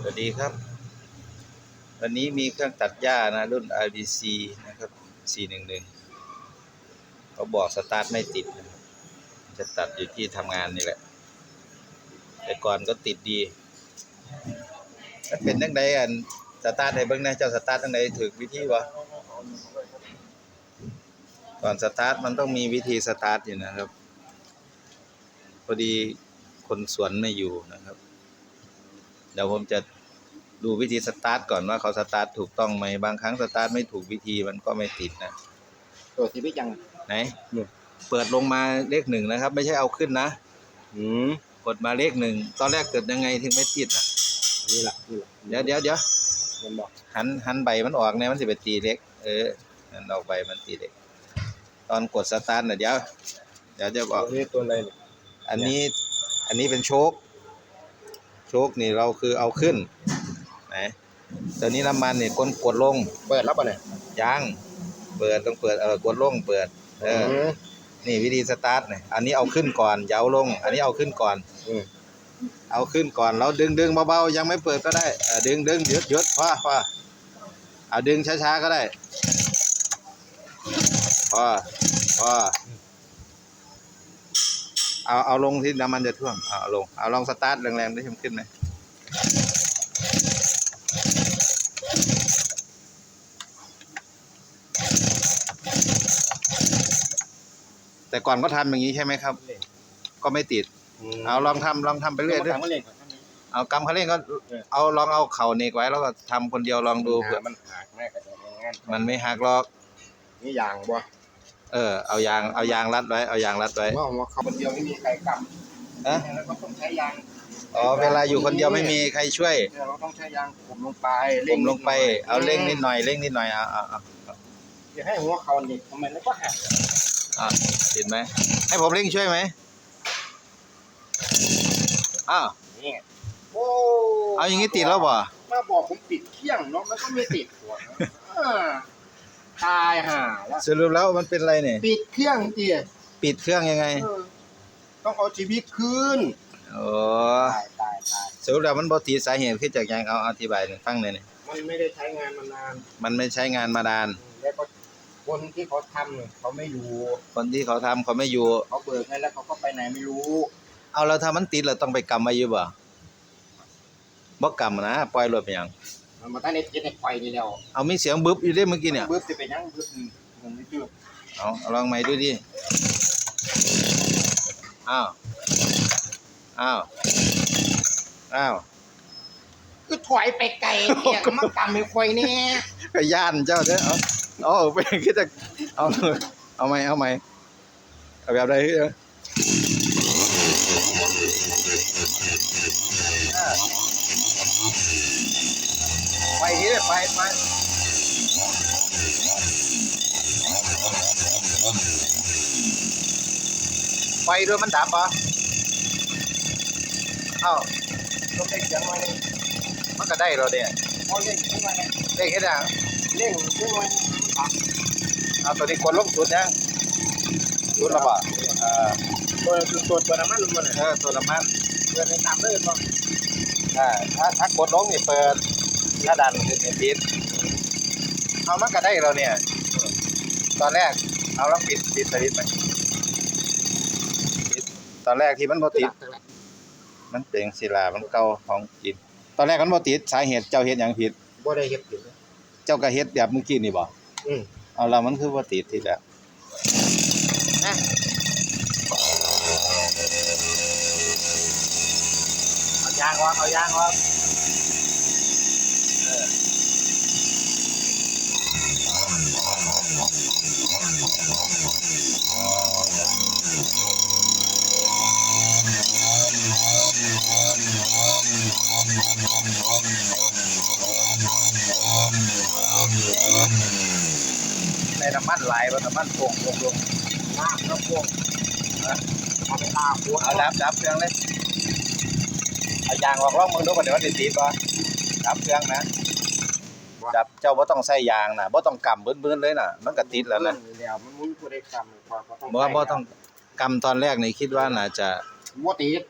สวัสดีครับ วันนี้มีเครื่องตัดหญ้านะ รุ่น RBC นะครับ 411เขาบอกสตาร์ทไม่ติดนะครับจะตัดอยู่ที่ทำงานนี่แหละ แต่ก่อนก็ติดดีมันเป็นจังไดอันสตาร์ทให้เบิ่งนะเจ้าสตาร์ทจังไดถูกวิธีบ่ก่อนสตาร์ทมันต้องมีวิธีสตาร์ทอยู่นะครับ พอดีคนสวนไม่อยู่นะครับ เดี๋ยวผมจะดูวิธีสตาร์ทก่อนว่าเขาสตาร์ทถูกต้องไหมบางครั้งสตาร์ทไม่ถูกวิธีมันก็ไม่ติดนะตัวที่พี่ยังไหนเปิดลงมาเลขหนึ่งนะครับ ไม่ใช่เอาขึ้นนะอืมกดมาเลขหนึ่งตอนแรกเกิดยังไงถึงไม่ติดอะนี่แหละนี่แหละเดี๋ยวเดี๋ยวเดี๋ยวมันบอกหันหันใบมันออกเนี่ยมันจะไปตีเล็ก เออหันออกใบมันตีเล็ก ตอนกดสตาร์ทน่ะเดี๋ยวเดี๋ยวจะบอกตัวนี้ตัวอะไรเนี่ยอันนี้อันนี้เป็นโชค โชคนี่เราคือเอาขึ้นไหนตัวนี้น้ำมันนี่กดกดลงเปิดแล้วป่ะเนี่ยยางเปิดต้องเปิดเออกดลงเปิด เอออมนี่วิธีสตาร์ทเนี่ยอันนี้เอาขึ้นก่อนอยาวลง อันนี้เอาขึ้นก่อนอืมเอาขึ้นก่อนเราดึงดึงเบาๆยังไม่เปิดก็ได้เออดึงดึงหยุดหยุดพอพอเอาดึงช้าๆก็ได้พอพอ เอาเอาลงที่น้ำมันจะท่วมเอาเอาลงเอาลองสตาร์ทแรงๆได้ชมนขึ้นไหมแต่ก่อนก็ทำอย่างนี้ใช่ไหมครับ ก็ไม่ติด เอาลองทำลองทำไปเรื่อยด้ด้วยมันเล่นก่อนเอากำเขาเร่งก็เออเอาลองเอาเข่าเนกไว้แล้วก็ทำคนเดียวลองดูเผื่อมันหักแม่กับงานมันไม่หักหรอกนี่ยางบ่ เออเอายางเอายางรัดไว้เอายางรัดไว้ว่าว่าเขาคนเดียวไม่มีใครกอะำแล้วก็ต้องใช้ยางอ๋อเวลาอยู่คนเดียวไม่มีใครช่วยเราต้องใช้ยางผมลงไปผมลงไป เอาเร่งนิดหน่อยเร่งนิดหน่อยเอาเอาเอาอย่าให้หัวเขาเนี่ยทำไมแล้วก็หักเอาติดไหมให้ผมเร่งช่วยไหมอ้าวนี่โอ้เอาอย่างนี้ติดแล้วบ่มาบอกผมปิดเที่ยงเนาะมันก็ไม่ติดหัวนะอ่า ตายห่าแล้วสรุปแล้วมันเป็นอะไรเนี่ย ปิดเครื่องเตี๋ยปิดเครื่องยังไงเออต้องเอาชีวิตคืนโอ้ตายตายตายสรุปแล้วมันบ่ติดสาเหตุคือจากหยังเอาอธิบายหน่อยฟังหน่อยนี่มันไม่ได้ใช้งานมานานมันไม่ใช้งานมานาน แล้วก็คนที่เขาทำเนี่ยเขาไม่อยู่คนที่เขาทำเขาไม่อยู่ เขาเบิกให้แล้วเขาก็ไปไหนไม่รู้เอาแล้วถ้ามันติดเราต้องไปกำไว้อยู่บ่บ่กำนะปล่อยรถไปหยัง มันมาตั้งในเจ็ดในไฟนี่แล้วเอามีเสียงบึบอยู่เด้เมื่อกี้เนี่ยบึ้บจะเป็นยังบึ้บหนึ่งผมไม่เชื่อเอาเอาลองใหม่ดูดิอ้าวอ้าวอ้าวคือถอยไปไกลเนี่ยมันกำไม่ค่อยแน่ก็ย่านเจ้าเด้อเอาเอาไปคือจะเอาเอาใหม่เอาใหม่เอาแบบใดเออ ไปทีเด้ไปไปไฟด้วยมันดับปะเอ้าต้องเล่นเสียงมาเลยมันก็ได้เราเด้พอเล่นขึ้นมาเลยเด้เฮ็ดอะเล่นขึ้นมาตัดเอาตัวนี้กดลงสุดยังสุดล้วบ่เออตัวตัวตัวน้ำมันมันเออตัวน้ำมันเกินในตามเลยมั้งอ่าถ้าถ้ากดลงนี่เปิด ถ้าดันคือเนี่ยปิดเอามันก็ได้เราเนี่ย ตอนแรกเอาลองปิดปิดสวิตช์ไปปิดตอนแรกที่มันบ่ติด มันเป็นศิลามันเก่าของจริงตอนแรกมันบ่ติดสาเหตุเจ้าเฮ็ดหยังผิด บ่ได้เฮ็ดอยู่เจ้าก็เฮ็ดแบบเมื่อกี้นี่บ่อืมเอาแล้วมันคือบ่ติดทีแล้วนะเอายางวางเอายางวา ในน้ำมันไหลบ่น้ำมันโป่งลงลงน้ำน้ำพวงเอาไปตาหัวเอาดับดับเครื่องเลยเอายางออกล่องมึงดูก่อนเดี๋ยวมันสิติดบ่ดับเครื่องนะ ดับเจ้าบ่ต้องใส่ยางน่ะบ่ต้องกำบื้นๆเลยน่ะ มันก็ติดแล้วนะแล้วมันมุ้ยผู้ได้กำพอเขาต้องบ่บ่ต้องกำตอนแรกนี่คิดว่าน่าจะบ่ติด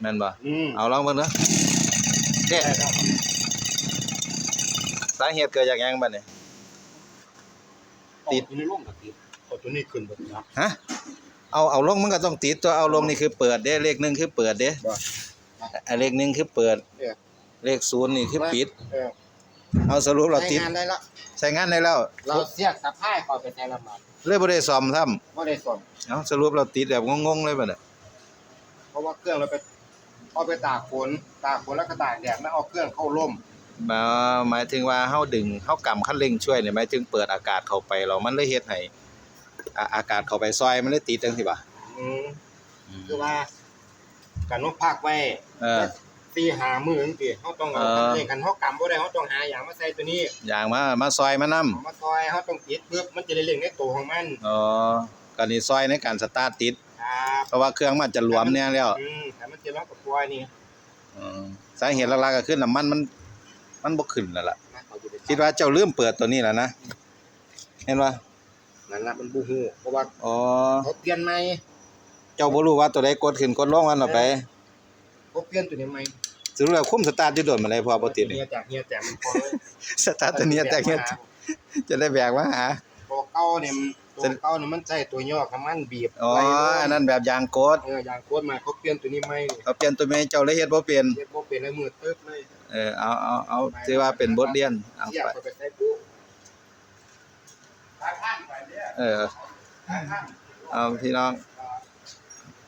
แม่นบ่อืมเอาลองเบิ่งเด้อเด้สาเหตุเกิดจากหยังบัดนี้ติติดดอยู่ในร่มกับติดเอาตัวนี้ขึ้นบนนะฮะเอาเอาลงมันก็ต้องติดตัวเอาลงนี่คือเปิดเด้เลขหนึ่งคือเปิดเด้บ่อะเลขหนึ่งคือเปิดเนี่ยเลขศูนย์นี่คือปิด เออเอาสรุปเราใช้ติดงานได้ละใช้งานได้แล้ว เราเสียกสะพายเข้าไปใช้ละมันเลยบ่ได้ซ่อมซ้ำบ่ได้ส่วนเอาสรุปเราติดแบบงงๆเลยบัดน่ะเพราะว่าเครื่องเราไปเอาไปตากฝนตากฝนแล้วก็ตากแดดแล้วเอาเครื่องเข้าร่มมาหมายถึงว่าเฮาดึงเฮากำคันเร่งช่วยเนี่ยหมายถึงเปิดอากาศเข้าไปแล้วมันเลยเฮ็ดให้อ่าอากาศเข้าไปซอยมันเลยติดจังซี่บ่ะอืมคือว่าการนกพักไว้เออ ตีหามือจังซี่เฮาต้องเอาเออคันเร่งคันเฮากำบ่ได้เฮาต้องหาอย่างมาใส่ตัวนี้อย่างมามาซอยมานํเอามาซอยเฮาต้องติดปึ๊บมันจะได้เร่งในตัวของมันอ๋อก็นี่ซอยในการสตาร์ทติด ครับเพราะว่าเครื่องมันจะหลวมแน่แล้วอืมแต่มันจะล็อกกับปล่อยนี่อืมสาเหตุหลักๆก็คือน้ำมันมัน มันบ่ขึ้นแล้วล่ะ นะเขาจะไปคิดว่าเจ้าลืมเปิดตัวนี้แล้วนะ เห็นป่ะนั่นล่ะมันบ่ฮู้เพราะว่าอ๋อ เขาเปลี่ยนใหม่เจ้าบ่รู้ว่าตัวใดกดขึ้นกดลงวันเอาไปเขาเปลี่ยนตัวนี้ใหม่ สรุปแล้วคุมสตาร์ทอยู่โดนมาเลยพอบ่ติดนี่เฮียจากเฮียจากมันพอเลยสตาร์ทตัวเนี้ยแต่เนี้ยจะได้แบกมาหา ตัวเก่าเนี่ยมันตัวเก่าเนี่ยมันใช้ตัวย่อกับมันบีบอ๋อไหลลงอันนั้นแบบยางกดเอออย่างโคตรมาเขาเปลี่ยนตัวนี้ใหม่นี่เขาเปลี่ยนตัวแม่เจ้าเลยเฮ็ดบ่เป็นเฮ็ดบ่เป็นเลยมือตึ๊บเลยเออเอาเอาเอาถือว่าเป็นบทเรียนเอาเสียบไปเข้าไปใส่ปุ๊บทางท่านไปเนี่ยเออ ทางท่านเอาพี่น้อง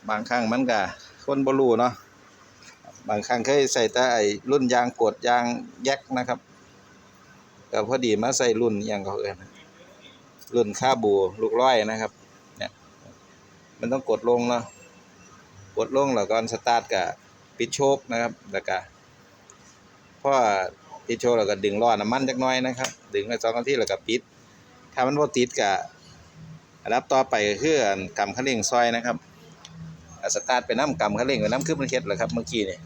บางครั้งมันก็คนบ่รู้เนาะ บางครั้งเคยใส่แต่ไอ้รุ่นยางกดยางแยกนะครับก็พอดีมาใส่รุ่นอย่างเขาเอินรุ่นค่าบูลูกร้อยนะครับ เนี่ย มันต้องกดลงเนาะกดลงแล้วก่อนสตาร์ทก็ปิดโชคนะครับแล้วก็พอปิดโชคแล้วก็ดึงล้อน้ำมันจักหน่อยนะครับ ดึงไปสองนาทีแล้วก็ปิด ถ้ามันบ่ติดก็อันดับต่อไปก็คืออันกำคันเร่งซอยนะครับสตาร์ทไปน้ำกำคันเร่งไปน้ำคือมันเฮ็ดแหละครับเมื่อกี้เนี่ย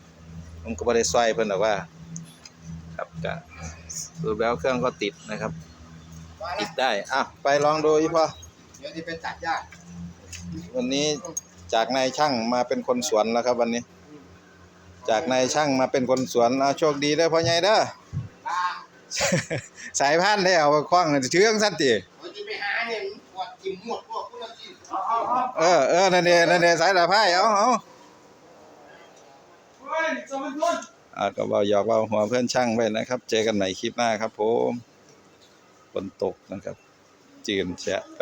ผมก็บ่ได้ซอยเพิ่นหรอกว่า ครับก็สรุปแล้วเครื่องก็ติดนะครับ ว่าติละดได้อะไปลองดูอีพ่อเดี๋ยวที่เป็นตัดยากวันนี้จากนายช่างมาเป็นคนสวนแล้วครับ วันนี้ จากนายช่างมาเป็นคนสวนเอาโชคดีเด้อพ่อใหญ่เด้อ ลาสายพันธุ์ได้เอาไปคล้องเชื่องสั้นติเขาจะไปหาเนี่ยมันปวดจิ้มหมดพวกพวกเราจิ้มเอาเอาเอาเออเออนั่นเด้นั่นเด้สายละพายเอาเอาเฮ้ยสมัยก่ อาก็ว่าหยอกว่าหัวเพื่อนช่างไปนะครับ เจอกันใหม่คลิปหน้าครับผมฝนตกนะครับ จืนแฉะไป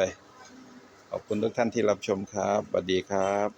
ขอบคุณทุกท่านที่รับชมครับสวัสดีครับ